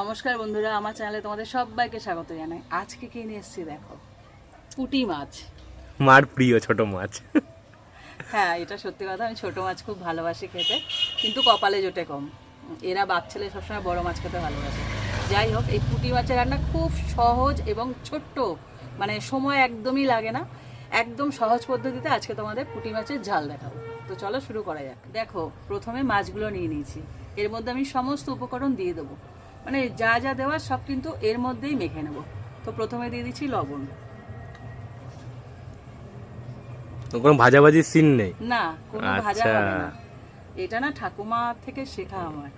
নমস্কার বন্ধুরা আমার চ্যানেলে তোমাদের সবাইকে স্বাগত জানাই। আজকে কি নিয়ে এসেছি দেখো? পুঁটি মাছ। মার প্রিয় ছোট মাছ। হ্যাঁ এটা সত্যি কথা আমি ছোট মাছ খুব ভালোবাসি খেতে কিন্তু কপালে জোটে কম। এরা বাপ ছেলে সবসময় বড় মাছ খেতে ভালোবাসে। যাই হোক এই পুঁটি মাছের রান্না খুব সহজ এবং ছোট্ট মানে সময় একদমই লাগে না। একদম সহজ পদ্ধতিতে আজকে তোমাদের পুঁটি মাছের ঝাল দেখাবো। তো চলো শুরু করা যাক। দেখো প্রথমে মাছগুলো নিয়ে নিয়েছি। এর মধ্যে আমি সমস্ত উপকরণ দিয়ে দেবো। মানে যা যা দেওয়া সব কিন্তু এর মধ্যেই মেখে নেব। তো প্রথমে দিয়ে দিচ্ছি লবণ। কোনো ভাজাভাজির সিন নেই? না কোনো ভাজা আচ্ছা। হবে না। এটা না ঠাকুমা থেকে শেখা আমার।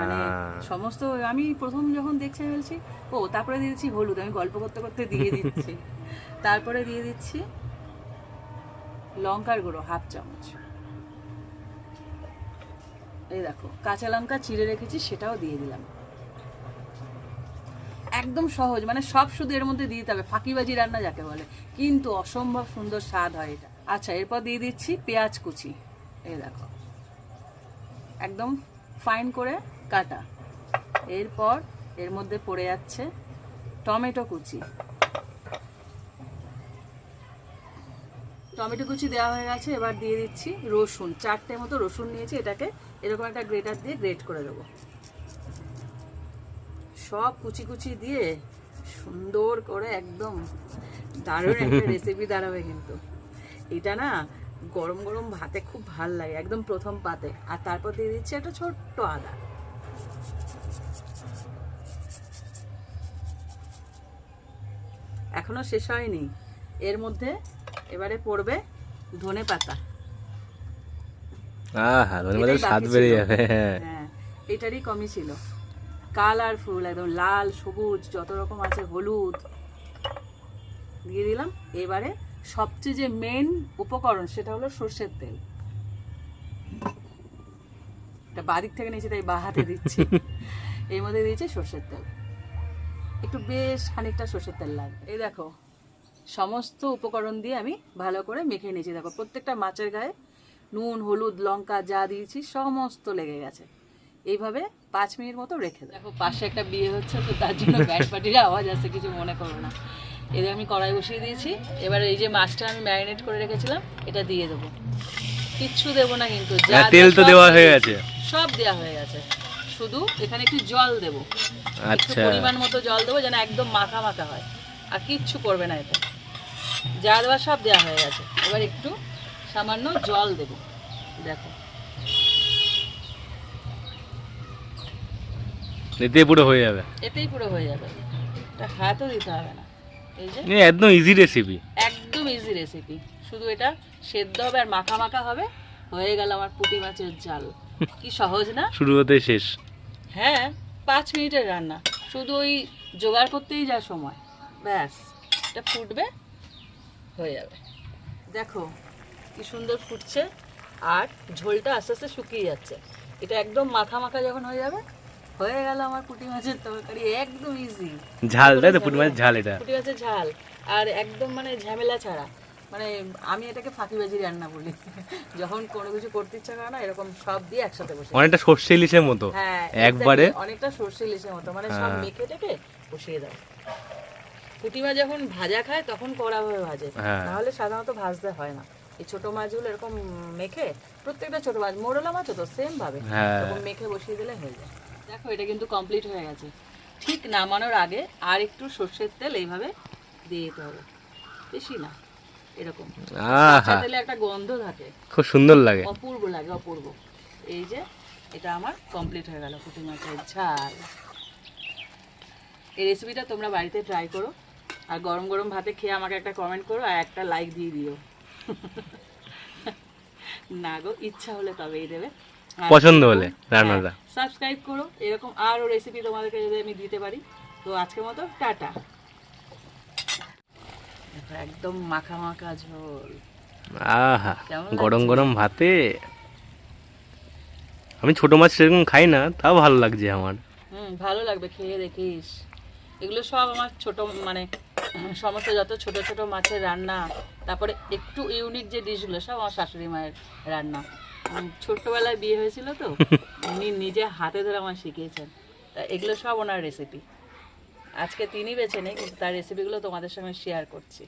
মানে হ্যাঁ সমস্ত আমি প্রথম যখন দেখছি বলছি ও তারপরে দিয়ে দিচ্ছি হলুদ আমি গল্প করতে করতে দিয়ে দিচ্ছি। তারপরে দিয়ে দিচ্ছি লঙ্কার গুঁড়ো হাফ চামচ। এই দেখো কাঁচা লঙ্কা চিড়ে রেখেছি সেটাও দিয়ে দিলাম। একদম সহজ মানে সব শুধু এর মধ্যে দিয়ে দিতে হবে। ফাঁকিবাজি রান্না যাকে বলে। কিন্তু অসম্ভব সুন্দর স্বাদ হয় এটা। আচ্ছা এরপর দিয়ে দিচ্ছি পেঁয়াজ কুচি। এই দেখো। একদম ফাইন করে কাটা। এরপর এর মধ্যে পড়ে যাচ্ছে টমেটো কুচি। টমেটো কুচি দেওয়া হয়ে গেছে। এবার দিয়ে দিচ্ছি রসুন। চারটে মতো রসুন নিয়েছি। এটাকে এরকম একটা গ্রেটার দিয়ে গ্রেট করে দেবো। সব কুচি কুচি দিয়ে সুন্দর করে একদম দারুণ একটা রেসিপি দাঁড়াবে কিন্তু। এটা না গরম গরম ভাতে খুব ভালো লাগে একদম প্রথম পাতে। আর তারপর দিয়ে দিচ্ছি একটা ছোট্ট আদা। এখনও শেষ হয়নি। এর মধ্যে এবারে পড়বে ধনে পাতা। আহা ধন্যবাদ এটাই স্বাদ বেড়ে যাবে হ্যাঁ। হ্যাঁ এটারই কমই ছিল। কালারফুল একদম লাল সবুজ যত রকম আছে হলুদ। দিয়ে দিলাম। এবারে সবচেয়ে যে মেন উপকরণ সেটা হলো সর্ষের তেল। এটা বাদিক থেকে নিয়েছি তাই বা হাতে দিচ্ছি। এর মধ্যে দিয়েছি সর্ষের তেল। একটু বেশ খানিকটা সর্ষের তেল লাগবে। এই দেখো সমস্ত উপকরণ দিয়ে আমি ভালো করে মেখে নিয়েছি। দেখো প্রত্যেকটা মাছের গায়ে নুন হলুদ লঙ্কা যা দিয়েছি সমস্ত লেগে গেছে। এইভাবে পাঁচ মিনিট মতো রেখে দেবো দেখো পাশে একটা বিয়ে হচ্ছে তো তার জন্য ব্যাট পার্টির আওয়াজ আসছে কিছু মনে করো না। এদের আমি কড়াই বসিয়ে দিয়েছি। এবার এই যে মাছটা আমি ম্যারিনেট করে রেখেছিলাম এটা দিয়ে দেবো। কিচ্ছু দেবো না কিন্তু যা হ্যাঁ, তেল তো সব দেওয়া হয়ে গেছে। সব দেওয়া হয়ে গেছে। শুধু এখানে একটু জল দেবো। একটু আচ্ছা পরিমাণ মতো জল দেবো যেন একদম মাখা মাখা হয়। আর কিচ্ছু করবে না এতে। যা দেওয়া সব দেওয়া হয়ে গেছে। এবার একটু সামান্য জল দেবো। দেখো। এতে পুরো হয়ে যাবে। এতেই পুরো হয়ে যাবে। এটা হাতও দিতে হবে না। এই যে? একদম ইজি রেসিপি একদম ইজি রেসিপি শুধু এটা সেদ্ধ হবে আর মাখা মাখা হবে। হয়ে গেল আমার পুঁটি মাছের জাল কি সহজ না? শুরু হতে শেষ। হ্যাঁ পাঁচ মিনিটের রান্না। শুধু ওই জোগাড় করতেই যা সময়। ব্যাস। এটা ফুটবে হয়ে যাবে। দেখো কি সুন্দর ফুটছে। আর ঝোলটা আস্তে আস্তে শুকিয়ে যাচ্ছে। এটা একদম মাখা মাখা যখন হয়ে যাবে হয়ে গেল আমার পুঁটি মাছের তরকারি একদম ইজি ঝাল তাই তো? পুটি মাছের ঝাল এটা। পুঁটি মাছের ঝাল আর একদম মানে ঝামেলা ছাড়া। মানে আমি এটাকে ফাঁকিবাজি রান্না বলি। যখন কোনো কিছু করতে ইচ্ছা করে না এরকম সব দিয়ে একসাথে বসে অনেকটা সর্ষে ইলিশের মতো। হ্যাঁ একবারে। অনেকটা সর্ষে ইলিশের মতো। মানে সব হ্যাঁ। মেখে টেকে বসিয়ে দাও। পুঁটি মাছ যখন ভাজা খায় তখন কড়া ভাবে ভাজে। হ্যাঁ। নাহলে সাধারণত ভাজতে হয় না। এই ছোট মাছগুলো এরকম মেখে প্রত্যেকটা ছোট মাছ মোরলা মাছও তো সেম ভাবে। মেখে বসিয়ে দিলে হয়ে যায়। দেখো এটা কিন্তু কমপ্লিট হয়ে গেছে। ঠিক নামানোর আগে আর একটু সর্ষের তেল এইভাবে দিয়ে দিতে হবে। বেশি না এরকম। তেলে একটা গন্ধ থাকে। খুব সুন্দর লাগে। অপূর্ব লাগে অপূর্ব। এই যে এটা আমার কমপ্লিট হয়ে গেল পুঁটি মাছের ঝাল। এই রেসিপিটা তোমরা বাড়িতে ট্রাই করো। আর গরম গরম ভাতে খেয়ে আমাকে একটা কমেন্ট করো আর একটা লাইক দিয়ে দিও। না গো ইচ্ছা হলে তবেই দেবে। পছন্দ হলে রান্নাটা। সাবস্ক্রাইব করো। এরকম আরও রেসিপি তোমাদেরকে যদি আমি দিতে পারি তো আজকের মতো টাটা। একদম মাখা মাখা ঝোল। আহা কেমন গরম গরম ভাতে। আমি ছোট মাছ সেরকম খাই না তাও ভালো লাগছে আমার। হুম ভালো লাগবে খেয়ে দেখিস। এগুলো সব আমার ছোট মানে সমস্ত যত ছোট ছোট মাছের রান্না, তারপরে একটু ইউনিক যে ডিশগুলো, সব আমার শাশুড়ি মায়ের রান্না। ছোট্টবেলায় বিয়ে হয়েছিল তো, উনি নিজে হাতে ধরে আমার শিখিয়েছেন। তা এগুলো সব ওনার রেসিপি আজকে তিনি বেছে নেই, কিন্তু তার রেসিপিগুলো তোমাদের সঙ্গে শেয়ার করছি।